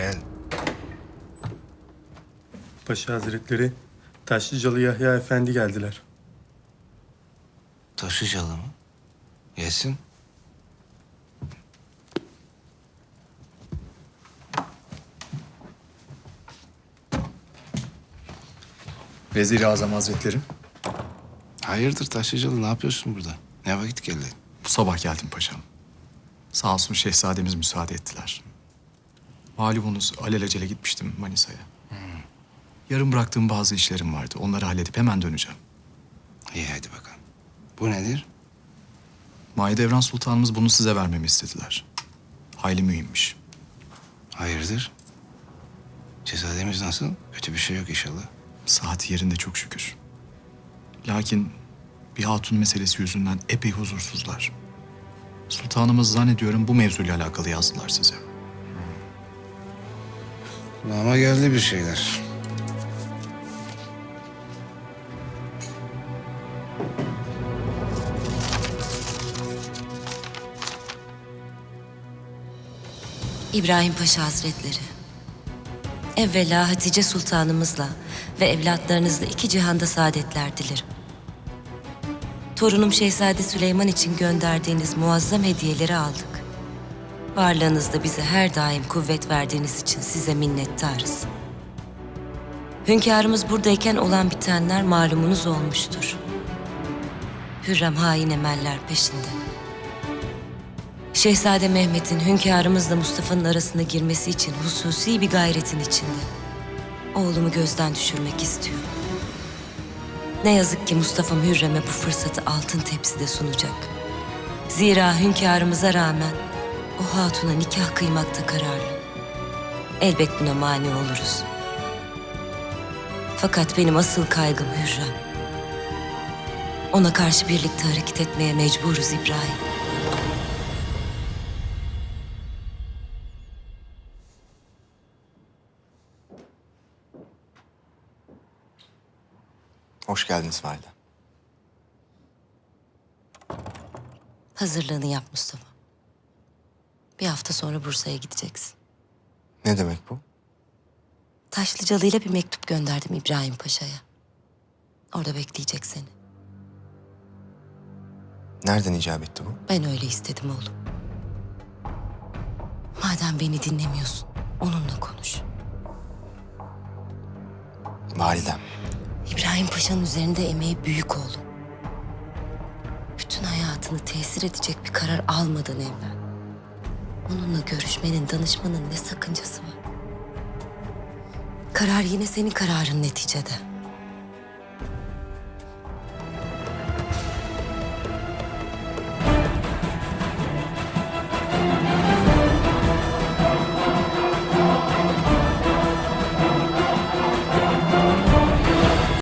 Gel. Paşa Hazretleri, Taşlıcalı Yahya Efendi geldiler. Taşıcalı mı? Gelsin. Vezir-i Azam Hazretleri. Hayırdır Taşlıcalı ne yapıyorsun burada? Ne vakit geldin? Bu sabah geldim paşam. Sağ olsun şehzademiz müsaade ettiler. Malumunuz alelacele gitmiştim Manisa'ya. Yarım bıraktığım bazı işlerim vardı. Onları halledip hemen döneceğim. İyi hadi bakalım. Bu nedir? Mahidevran Sultanımız bunu size vermemi istediler. Hayli mühimmiş. Hayırdır? Cesademiz nasıl? Kötü bir şey yok inşallah. Saati yerinde çok şükür. Lakin bir hatun meselesi yüzünden epey huzursuzlar. Sultanımız zannediyorum bu mevzuyla alakalı yazdılar size. Kulağıma geldi bir şeyler. İbrahim Paşa Hazretleri. Evvela Hatice Sultanımızla ve evlatlarınızla iki cihanda saadetler dilerim. Torunum Şehzade Süleyman için gönderdiğiniz muazzam hediyeleri aldık. Varlığınızda bize her daim kuvvet verdiğiniz için size minnettarız. Hünkârımız buradayken olan bitenler malumunuz olmuştur. Hürrem hain emeller peşinde. Şehzade Mehmet'in hünkârımızla Mustafa'nın arasına girmesi için hususi bir gayretin içinde. Oğlumu gözden düşürmek istiyor. Ne yazık ki Mustafa'm Hürrem'e bu fırsatı altın tepside sunacak. Zira hünkârımıza rağmen o hatuna nikah kıymakta kararlı. Elbet buna mani oluruz. Fakat benim asıl kaygım Hürrem. Ona karşı birlikte hareket etmeye mecburuz İbrahim. Hoş geldiniz valide. Hazırlığını yap Mustafa. Bir hafta sonra Bursa'ya gideceksin. Ne demek bu? Taşlıcalı ile bir mektup gönderdim İbrahim Paşa'ya. Orada bekleyecek seni. Nereden icap etti bu? Ben öyle istedim oğlum. Madem beni dinlemiyorsun, onunla konuş. Validem. İbrahim Paşa'nın üzerinde emeği büyük oğlum. Bütün hayatını tesir edecek bir karar almadan evvel. Onunla görüşmenin, danışmanın ne sakıncası var? Karar yine senin kararın neticede.